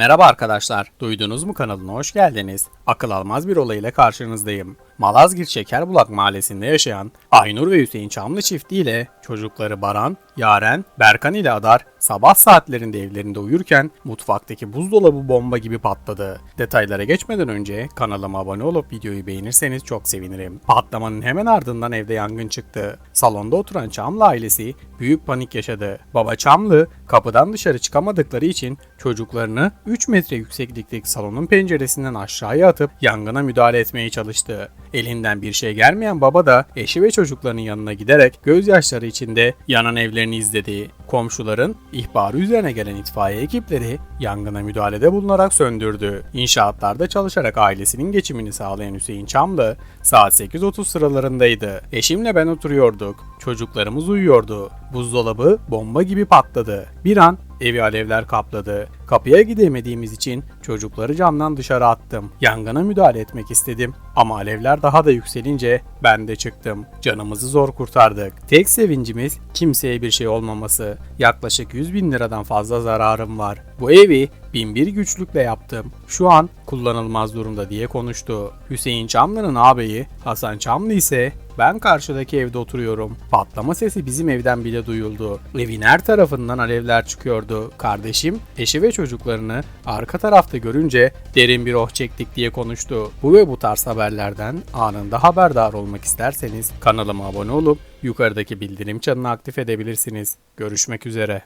Merhaba arkadaşlar, duydunuz mu kanalına hoş geldiniz. Akıl almaz bir olay ile karşınızdayım. Malazgirt Şekerbulak mahallesinde yaşayan Aynur ve Hüseyin Çamlı çiftiyle çocukları Baran, Yaren, Berkan ile Adar sabah saatlerinde evlerinde uyurken mutfaktaki buzdolabı bomba gibi patladı. Detaylara geçmeden önce kanalıma abone olup videoyu beğenirseniz çok sevinirim. Patlamanın hemen ardından evde yangın çıktı. Salonda oturan Çamlı ailesi büyük panik yaşadı. Baba Çamlı kapıdan dışarı çıkamadıkları için çocuklarını 3 metre yükseklikteki salonun penceresinden aşağıya atıp yangına müdahale etmeye çalıştı. Elinden bir şey gelmeyen baba da eşi ve çocuklarının yanına giderek gözyaşları içinde yanan evlerini izledi. Komşuların ihbarı üzerine gelen itfaiye ekipleri yangına müdahalede bulunarak söndürdü. İnşaatlarda çalışarak ailesinin geçimini sağlayan Hüseyin Çamlı saat 8.30 sıralarındaydı. Eşimle ben oturuyorduk. Çocuklarımız uyuyordu. Buzdolabı bomba gibi patladı. Bir an evi alevler kapladı. Kapıya gidemediğimiz için çocukları camdan dışarı attım. Yangına müdahale etmek istedim ama alevler daha da yükselince ben de çıktım. Canımızı zor kurtardık. Tek sevincimiz kimseye bir şey olmaması. Yaklaşık 100 bin liradan fazla zararım var. Bu evi binbir güçlükle yaptım. Şu an kullanılmaz durumda diye konuştu. Hüseyin Çamlı'nın ağabeyi Hasan Çamlı ise ben karşıdaki evde oturuyorum. Patlama sesi bizim evden bile duyuldu. Evin her tarafından alevler çıkıyordu. Kardeşim, eşi ve çocuklarını arka tarafta görünce derin bir oh çektik diye konuştu. Bu ve bu tarz haberlerden anında haberdar olmak isterseniz kanalıma abone olup yukarıdaki bildirim çanını aktif edebilirsiniz. Görüşmek üzere.